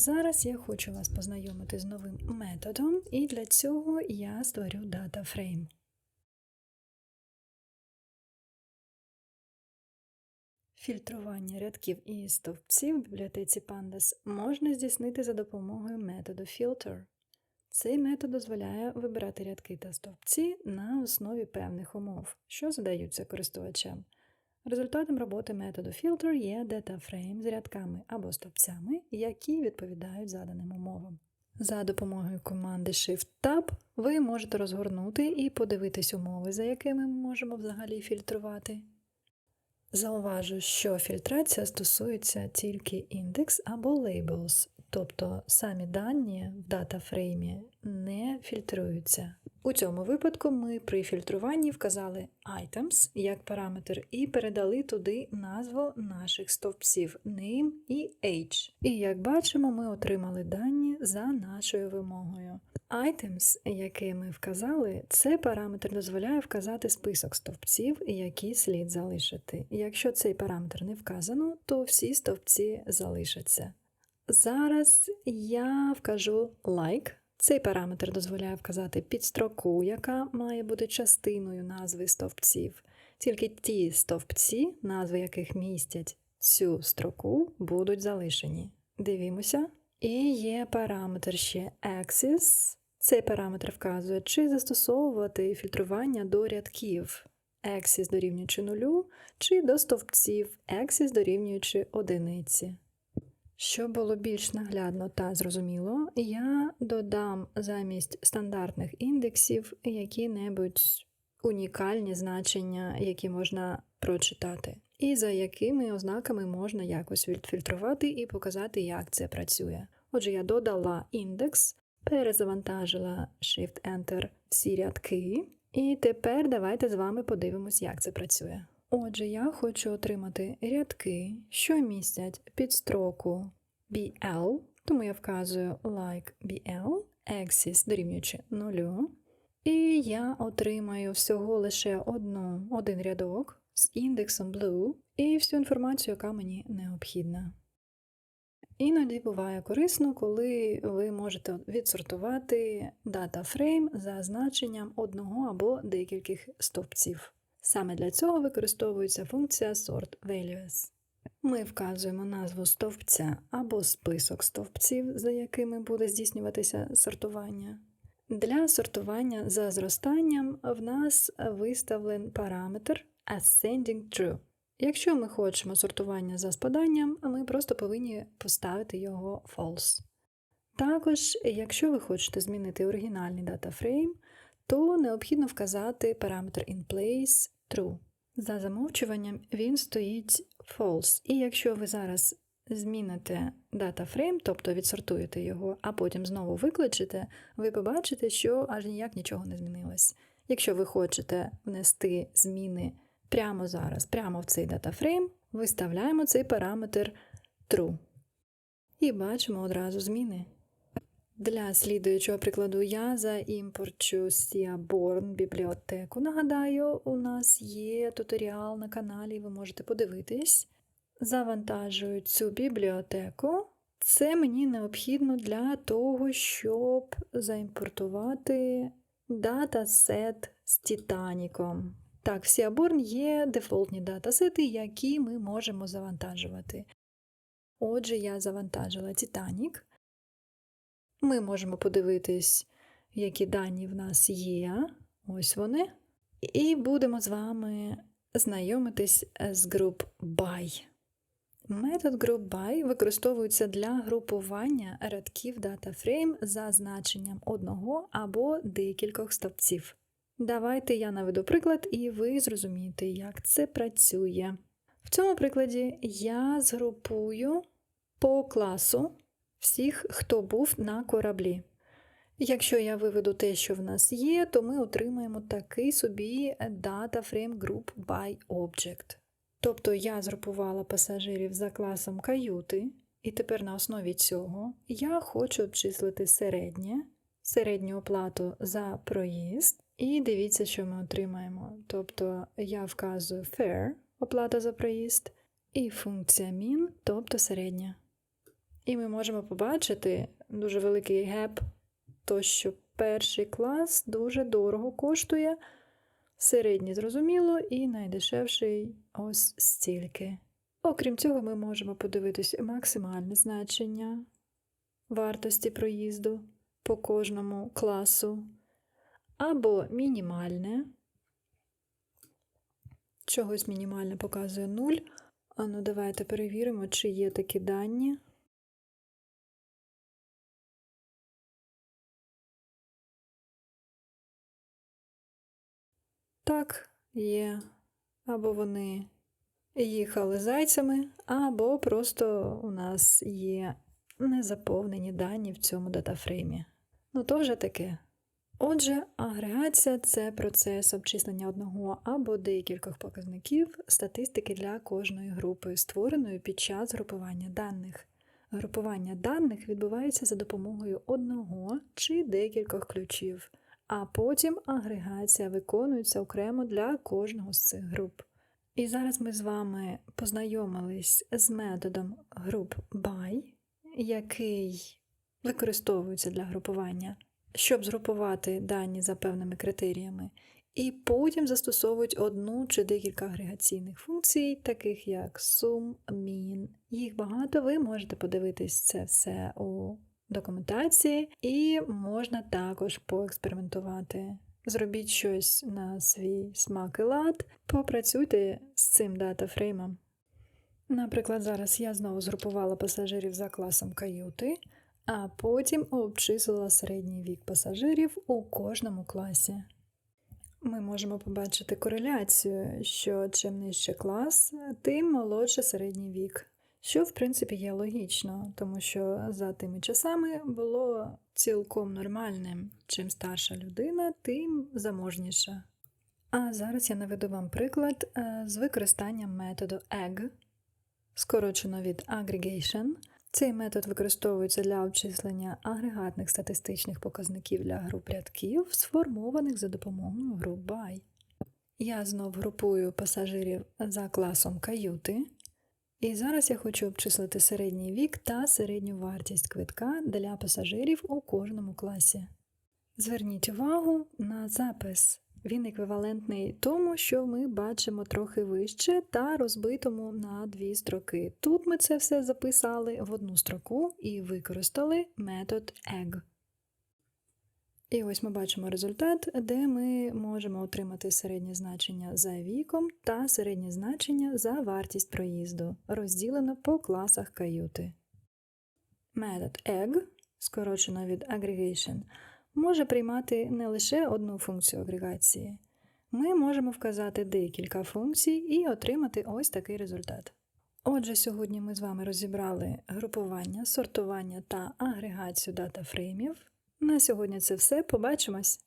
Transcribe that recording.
Зараз я хочу вас познайомити з новим методом, і для цього я створю DataFrame. Фільтрування рядків і стовпців в бібліотеці Pandas можна здійснити за допомогою методу Filter. Цей метод дозволяє вибирати рядки та стовпці на основі певних умов, що задаються користувачам. Результатом роботи методу Filter є DataFrame з рядками або стовпцями, які відповідають заданим умовам. За допомогою команди Shift-Tab ви можете розгорнути і подивитись умови, за якими ми можемо взагалі фільтрувати. Зауважу, що фільтрація стосується тільки індекс або labels, тобто самі дані в датафреймі не фільтруються. У цьому випадку ми при фільтруванні вказали items як параметр і передали туди назву наших стовпців name і age. І як бачимо, ми отримали дані за нашою вимогою. Items, які ми вказали, це параметр дозволяє вказати список стовпців, які слід залишити. Якщо цей параметр не вказано, то всі стовпці залишаться. Зараз я вкажу like. Цей параметр дозволяє вказати підстроку, яка має бути частиною назви стовпців. Тільки ті стовпці, назви яких містять цю строку, будуть залишені. Дивімося. І є параметр ще axis. Цей параметр вказує, чи застосовувати фільтрування до рядків axis дорівнюючи нулю, чи до стовпців axis дорівнюючи одиниці. Щоб було більш наглядно та зрозуміло, я додам замість стандартних індексів які-небудь унікальні значення, які можна прочитати, і за якими ознаками можна якось відфільтрувати і показати, як це працює. Отже, я додала індекс, перезавантажила Shift-Enter всі рядки, і тепер давайте з вами подивимось, як це працює. Отже, я хочу отримати рядки, що містять підстроку BL, тому я вказую like BL, axis дорівнюючи 0, і я отримаю всього лише одну, один рядок з індексом blue і всю інформацію, яка мені необхідна. Іноді буває корисно, коли ви можете відсортувати DataFrame за значенням одного або декількох стовпців. Саме для цього використовується функція Sort Values. Ми вказуємо назву стовпця або список стовпців, за якими буде здійснюватися сортування. Для сортування за зростанням в нас виставлений параметр Ascending True. Якщо ми хочемо сортування за спаданням, ми просто повинні поставити його false. Також, якщо ви хочете змінити оригінальний датафрейм, то необхідно вказати параметр InPlace True. За замовчуванням він стоїть false. І якщо ви зараз зміните датафрейм, тобто відсортуєте його, а потім знову викличете, ви побачите, що аж ніяк нічого не змінилось. Якщо ви хочете внести зміни прямо зараз, прямо в цей датафрейм, виставляємо цей параметр true. І бачимо одразу зміни. Для слідуючого прикладу я заімпорчу Seaborn бібліотеку. Нагадаю, у нас є туторіал на каналі, ви можете подивитись. Завантажую цю бібліотеку. Це мені необхідно для того, щоб заімпортувати датасет з Титаніком. Так, в Seaborn є дефолтні датасети, які ми можемо завантажувати. Отже, я завантажила Титанік. Ми можемо подивитись, які дані в нас є. Ось вони. І будемо з вами знайомитись з груп by. Метод group by використовується для групування рядків DataFrame за значенням одного або декількох стовпців. Давайте я наведу приклад, і ви зрозумієте, як це працює. В цьому прикладі я згрупую по класу всіх, хто був на кораблі. Якщо я виведу те, що в нас є, то ми отримаємо такий собі Data Frame Group by Object. Тобто я згрупувала пасажирів за класом каюти, і тепер на основі цього я хочу обчислити середнє, середню оплату за проїзд, і дивіться, що ми отримаємо. Тобто я вказую fare, оплата за проїзд, і функція min, тобто середня. І ми можемо побачити дуже великий геп, то що перший клас дуже дорого коштує, середній зрозуміло, і найдешевший ось стільки. Окрім цього, ми можемо подивитись максимальне значення вартості проїзду по кожному класу, або мінімальне. Чогось мінімальне показує 0. А ну давайте перевіримо, чи є такі дані. Так, є. Або вони їхали зайцями, або просто у нас є незаповнені дані в цьому датафреймі. Ну, то вже таке. Отже, агрегація це процес обчислення одного або декількох показників статистики для кожної групи, створеної під час групування даних. Групування даних відбувається за допомогою одного чи декількох ключів, а потім агрегація виконується окремо для кожного з цих груп. І зараз ми з вами познайомились з методом груп by, який використовується для групування, щоб згрупувати дані за певними критеріями, і потім застосовують одну чи декілька агрегаційних функцій, таких як sum, min. Їх багато, ви можете подивитись це все у документації, і можна також поекспериментувати. Зробіть щось на свій смак і лад, попрацюйте з цим датафреймом. Наприклад, зараз я знову згрупувала пасажирів за класом каюти, а потім обчислила середній вік пасажирів у кожному класі. Ми можемо побачити кореляцію, що чим нижче клас, тим молодше середній вік. Що, в принципі, є логічно, тому що за тими часами було цілком нормальним. Чим старша людина, тим заможніша. А зараз я наведу вам приклад е, з використанням методу EGG, скорочено від Aggregation. Цей метод використовується для обчислення агрегатних статистичних показників для груп рядків, сформованих за допомогою груп BY. Я знов групую пасажирів за класом каюти. І зараз я хочу обчислити середній вік та середню вартість квитка для пасажирів у кожному класі. Зверніть увагу на запис. Він еквівалентний тому, що ми бачимо трохи вище та розбитому на дві строки. Тут ми це все записали в одну строку і використали метод EGG. І ось ми бачимо результат, де ми можемо отримати середнє значення за віком та середнє значення за вартість проїзду, розділено по класах каюти. Метод EGG, скорочено від Aggregation, може приймати не лише одну функцію агрегації. Ми можемо вказати декілька функцій і отримати ось такий результат. Отже, сьогодні ми з вами розібрали групування, сортування та агрегацію датафреймів. На сьогодні це все. Побачимось!